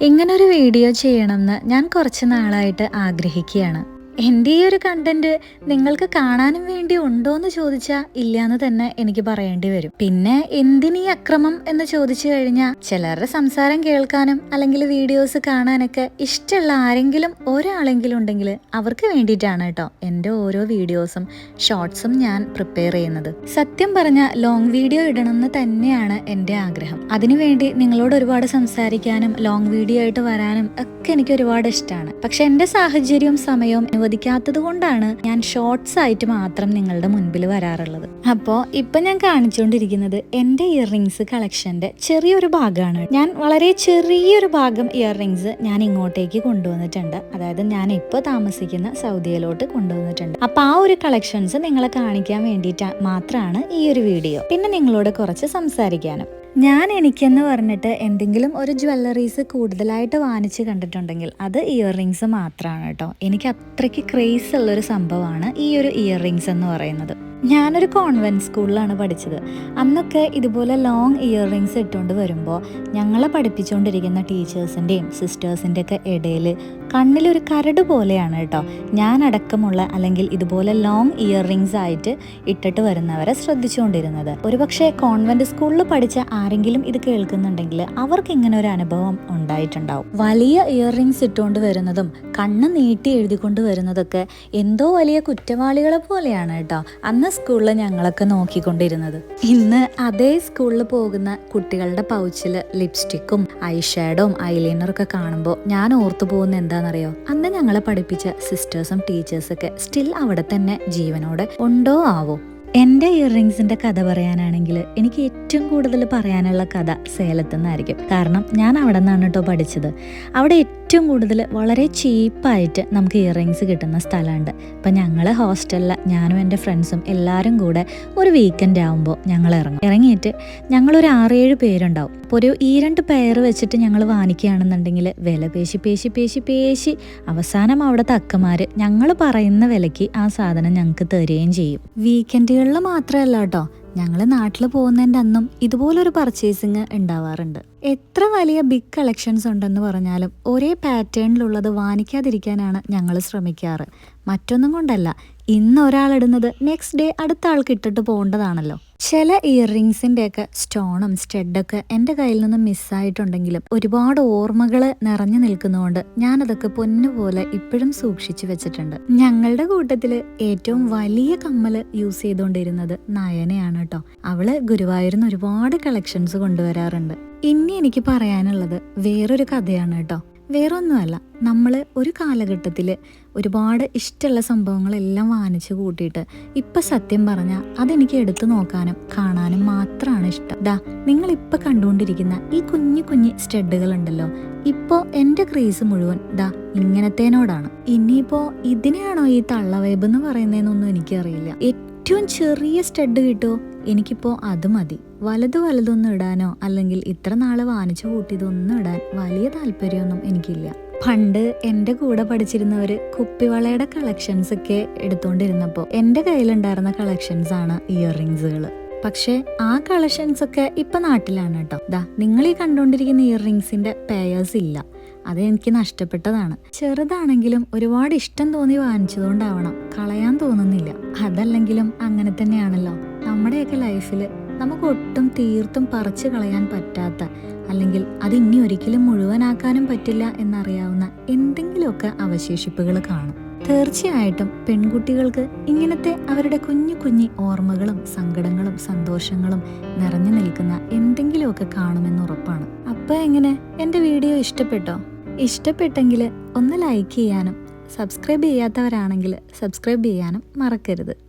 ഇങ്ങനൊരു വീഡിയോ ചെയ്യണമെന്ന് ഞാൻ കുറച്ച് നാളായിട്ട് ആഗ്രഹിക്കുകയാണ്. എന്റെ ഈ ഒരു കണ്ടന്റ് നിങ്ങൾക്ക് കാണാനും വേണ്ടി ഉണ്ടോ എന്ന് ചോദിച്ചാൽ ഇല്ലാന്ന് തന്നെ എനിക്ക് പറയേണ്ടി വരും. പിന്നെ എന്തിനീ അക്രമം എന്ന് ചോദിച്ചു കഴിഞ്ഞാൽ ചിലരുടെ സംസാരം കേൾക്കാനും അല്ലെങ്കിൽ വീഡിയോസ് കാണാനൊക്കെ ഇഷ്ടമുള്ള ആരെങ്കിലും ഒരാളെങ്കിലും ഉണ്ടെങ്കിൽ അവർക്ക് വേണ്ടിയിട്ടാണ് കേട്ടോ എന്റെ ഓരോ വീഡിയോസും ഷോർട്സും ഞാൻ പ്രിപ്പയർ ചെയ്യുന്നത്. സത്യം പറഞ്ഞ ലോങ് വീഡിയോ ഇടണമെന്ന് തന്നെയാണ് എന്റെ ആഗ്രഹം. അതിനുവേണ്ടി നിങ്ങളോട് ഒരുപാട് സംസാരിക്കാനും ലോങ് വീഡിയോ ആയിട്ട് വരാനും ഒക്കെ എനിക്ക് ഒരുപാട് ഇഷ്ടമാണ് പക്ഷെ എന്റെ സാഹചര്യവും സമയവും അനുവദിക്കാത്തത് കൊണ്ടാണ് ഞാൻ ഷോർട്സ് ആയിട്ട് മാത്രം നിങ്ങളുടെ മുൻപിൽ വരാറുള്ളത്. അപ്പോൾ ഇപ്പൊ ഞാൻ കാണിച്ചുകൊണ്ടിരിക്കുന്നത് എന്റെ ഇയർ റിങ്സ് കളക്ഷന്റെ ചെറിയൊരു ഭാഗമാണ്. ഞാൻ വളരെ ചെറിയൊരു ഭാഗം ഇയർ റിംഗ്സ് ഞാൻ ഇങ്ങോട്ടേക്ക് കൊണ്ടുവന്നിട്ടുണ്ട്. അതായത് ഞാൻ ഇപ്പോൾ താമസിക്കുന്ന സൗദിയിലോട്ട് കൊണ്ടുവന്നിട്ടുണ്ട്. അപ്പൊ ആ ഒരു കളക്ഷൻസ് നിങ്ങളെ കാണിക്കാൻ വേണ്ടിയിട്ട് മാത്രമാണ് ഈ ഒരു വീഡിയോ പിന്നെ നിങ്ങളോട് കുറച്ച് സംസാരിക്കാനും. ഞാൻ എനിക്കെന്ന് പറഞ്ഞിട്ട് എന്തെങ്കിലും ഒരു ജ്വല്ലറീസ് കൂടുതലായിട്ട് വാങ്ങിച്ച് കണ്ടിട്ടുണ്ടെങ്കിൽ അത് ഇയർ റിങ്സ് മാത്രമാണ് കേട്ടോ. എനിക്ക് അത്രയ്ക്ക് ക്രേസ് ഉള്ളൊരു സംഭവമാണ് ഈ ഒരു ഇയർ റിങ്സ് എന്ന് പറയുന്നത്. ഞാനൊരു കോൺവെന്റ് സ്കൂളിലാണ് പഠിച്ചത്. അന്നൊക്കെ ഇതുപോലെ ലോങ് ഇയർ റിങ്സ് ഇട്ടുകൊണ്ട് വരുമ്പോൾ ഞങ്ങളെ പഠിപ്പിച്ചുകൊണ്ടിരിക്കുന്ന ടീച്ചേഴ്സിന്റെയും സിസ്റ്റേഴ്സിന്റെ ഒക്കെ ഇടയിൽ കണ്ണിലൊരു കരട് പോലെയാണ് കേട്ടോ. ഞാൻ അടക്കമുള്ള അല്ലെങ്കിൽ ഇതുപോലെ ലോങ് ഇയർ റിങ്സ് ആയിട്ട് ഇട്ടിട്ട് വരുന്നവരെ ശ്രദ്ധിച്ചുകൊണ്ടിരുന്നത് ഒരുപക്ഷെ കോൺവെന്റ് സ്കൂളിൽ പഠിച്ച ആരെങ്കിലും ഇത് കേൾക്കുന്നുണ്ടെങ്കിൽ അവർക്ക് ഇങ്ങനെ ഒരു അനുഭവം ഉണ്ടായിട്ടുണ്ടാവും. വലിയ ഇയർ റിങ്സ് ഇട്ടുകൊണ്ട് വരുന്നതും കണ്ണ് നീട്ടി എഴുതിക്കൊണ്ട് വരുന്നതൊക്കെ എന്തോ വലിയ കുറ്റവാളികളെ പോലെയാണ് കേട്ടോ. അന്ന് സ്കൂളിൽ ഞങ്ങളൊക്കെ നോക്കിക്കൊണ്ടിരുന്നത്. ഇന്ന് അതേ സ്കൂളിൽ പോകുന്ന കുട്ടികളുടെ പൗച്ചിൽ ലിപ്സ്റ്റിക്കും ഐ ഐലൈനറും ഐലൈനറൊക്കെ കാണുമ്പോൾ ഞാൻ ഓർത്തു പോകുന്ന എന്താണെന്നറിയോ? അന്ന് ഞങ്ങളെ പഠിപ്പിച്ച സിസ്റ്റേഴ്സും ടീച്ചേഴ്സൊക്കെ സ്റ്റിൽ അവിടെ തന്നെ ജീവനോടെ ഉണ്ടോ ആവോ? എന്റെ ഇയർ റിങ്സിന്റെ കഥ പറയാനാണെങ്കിൽ എനിക്ക് ഏറ്റവും കൂടുതൽ പറയാനുള്ള കഥ സേലത്തുനിന്നായിരിക്കും കാരണം ഞാൻ അവിടെ നിന്നാണ് കേട്ടോ പഠിച്ചത്. അവിടെ ഏറ്റവും കൂടുതൽ വളരെ ചീപ്പായിട്ട് നമുക്ക് ഇയറിങ്സ് കിട്ടുന്ന സ്ഥലമുണ്ട്. ഇപ്പം ഞങ്ങൾ ഹോസ്റ്റലിൽ ഞാനും എന്റെ ഫ്രണ്ട്സും എല്ലാവരും കൂടെ ഒരു വീക്കെൻഡ് ആകുമ്പോൾ ഞങ്ങൾ ഇറങ്ങും. ഇറങ്ങിയിട്ട് ഞങ്ങളൊരു ആറേഴ് പേരുണ്ടാവും. അപ്പോൾ ഒരു ഈ രണ്ട് പെയർ വെച്ചിട്ട് ഞങ്ങൾ വാങ്ങിക്കുകയാണെന്നുണ്ടെങ്കിൽ വില പേശി പേശി പേശി പേശി അവസാനം അവിടുത്തെ അക്കമാർ ഞങ്ങൾ പറയുന്ന വിലയ്ക്ക് ആ സാധനം ഞങ്ങൾക്ക് തരികയും ചെയ്യും. വീക്കെൻഡുകളിൽ മാത്രമല്ല കേട്ടോ. ഞങ്ങൾ നാട്ടിൽ പോകുന്നതിന്റെ അന്നും ഇതുപോലൊരു പർച്ചേസിങ് ഉണ്ടാവാറുണ്ട്. എത്ര വലിയ ബിഗ് കളക്ഷൻസ് ഉണ്ടെന്ന് പറഞ്ഞാലും ഒരേ പാറ്റേണിലുള്ളത് വാങ്ങിക്കാതിരിക്കാനാണ് ഞങ്ങൾ ശ്രമിക്കാറ്. മറ്റൊന്നും കൊണ്ടല്ല ഇന്ന് ഒരാളിടുന്നത് നെക്സ്റ്റ് ഡേ അടുത്ത ആൾക്ക് ഇട്ടിട്ട് പോകേണ്ടതാണല്ലോ. ചില ഇയർ റിങ്സിന്റെയൊക്കെ സ്റ്റോണും സ്റ്റെഡൊക്കെ എന്റെ കയ്യിൽ നിന്ന് മിസ്സായിട്ടുണ്ടെങ്കിലും ഒരുപാട് ഓർമ്മകൾ നിറഞ്ഞു നിൽക്കുന്നതുകൊണ്ട് ഞാനതൊക്കെ പൊന്നുപോലെ ഇപ്പോഴും സൂക്ഷിച്ചു വെച്ചിട്ടുണ്ട്. ഞങ്ങളുടെ കൂട്ടത്തിൽ ഏറ്റവും വലിയ കമ്മൽ യൂസ് ചെയ്തുകൊണ്ടിരുന്നത് നയനയാണ് കേട്ടോ. അവൾ ഗുരുവായൂരിന്ന് ഒരുപാട് കളക്ഷൻസ് കൊണ്ടുവരാറുണ്ട്. ഇനി എനിക്ക് പറയാനുള്ളത് വേറൊരു കഥയാണ് കേട്ടോ. വേറൊന്നുമല്ല. നമ്മൾ ഒരു കാലഘട്ടത്തിൽ ഒരുപാട് ഇഷ്ടമുള്ള സംഭവങ്ങളെല്ലാം വാങ്ങിച്ചു കൂട്ടിയിട്ട് ഇപ്പം സത്യം പറഞ്ഞാൽ അതെനിക്ക് എടുത്തു നോക്കാനും കാണാനും മാത്രമാണ് ഇഷ്ടം. ദാ നിങ്ങളിപ്പോൾ കണ്ടുകൊണ്ടിരിക്കുന്ന ഈ കുഞ്ഞു കുഞ്ഞു സ്റ്റഡുകളുണ്ടല്ലോ. ഇപ്പോൾ എന്റെ ക്രീസ് മുഴുവൻ ദാ ഇങ്ങനത്തേനോടാണ്. ഇനിയിപ്പോൾ ഇതിനെയാണോ ഈ തള്ളവൈബ് എന്ന് പറയുന്നതെന്നൊന്നും എനിക്കറിയില്ല. ഏറ്റവും ചെറിയ സ്റ്റഡ് കിട്ടുമോ എനിക്കിപ്പോൾ അത് മതി. വലത് വലതൊന്നും ഇടാനോ അല്ലെങ്കിൽ ഇത്ര നാൾ വാങ്ങിച്ചു കൂട്ടിയതൊന്നും ഇടാൻ വലിയ താല്പര്യമൊന്നും എനിക്കില്ല. പണ്ട് എന്റെ കൂടെ പഠിച്ചിരുന്നവർ കുപ്പിവളയുടെ കളക്ഷൻസ് ഒക്കെ എടുത്തുകൊണ്ടിരുന്നപ്പോൾ എന്റെ കയ്യിലുണ്ടായിരുന്ന കളക്ഷൻസ് ആണ് ഇയർ റിങ്സുകൾ പക്ഷേ ആ കളക്ഷൻസ് ഒക്കെ ഇപ്പൊ നാട്ടിലാണ് കേട്ടോ ദാ നിങ്ങൾ ഈ കണ്ടുകൊണ്ടിരിക്കുന്ന ഇയർ റിങ്സിന്റെ പേയേഴ്സ് ഇല്ല. അത് എനിക്ക് നഷ്ടപ്പെട്ടതാണ്. ചെറുതാണെങ്കിലും ഒരുപാട് ഇഷ്ടം തോന്നി വാങ്ങിച്ചതുകൊണ്ടാവണം കളയാൻ തോന്നുന്നില്ല. അതല്ലെങ്കിലും അങ്ങനെ തന്നെയാണല്ലോ. നമ്മുടെയൊക്കെ ലൈഫിൽ നമുക്ക് ഒട്ടും തീർത്തും പറിച്ചു കളയാൻ പറ്റാത്ത അല്ലെങ്കിൽ അത് ഇനി ഒരിക്കലും മുഴുവനാക്കാനും പറ്റില്ല എന്നറിയാവുന്ന എന്തെങ്കിലുമൊക്കെ അവശേഷിപ്പുകൾ കാണും. തീർച്ചയായിട്ടും പെൺകുട്ടികൾക്ക് ഇങ്ങനത്തെ അവരുടെ കുഞ്ഞു കുഞ്ഞു ഓർമ്മകളും സങ്കടങ്ങളും സന്തോഷങ്ങളും നിറഞ്ഞു നിൽക്കുന്ന എന്തെങ്കിലുമൊക്കെ കാണുമെന്ന് ഉറപ്പാണ്. അപ്പൊ എങ്ങനെ? എന്റെ വീഡിയോ ഇഷ്ടപ്പെട്ടോ? ഇഷ്ടപ്പെട്ടെങ്കിൽ ഒന്ന് ലൈക്ക് ചെയ്യാനും സബ്സ്ക്രൈബ് ചെയ്യാത്തവരാണെങ്കിൽ സബ്സ്ക്രൈബ് ചെയ്യാനും മറക്കരുത്.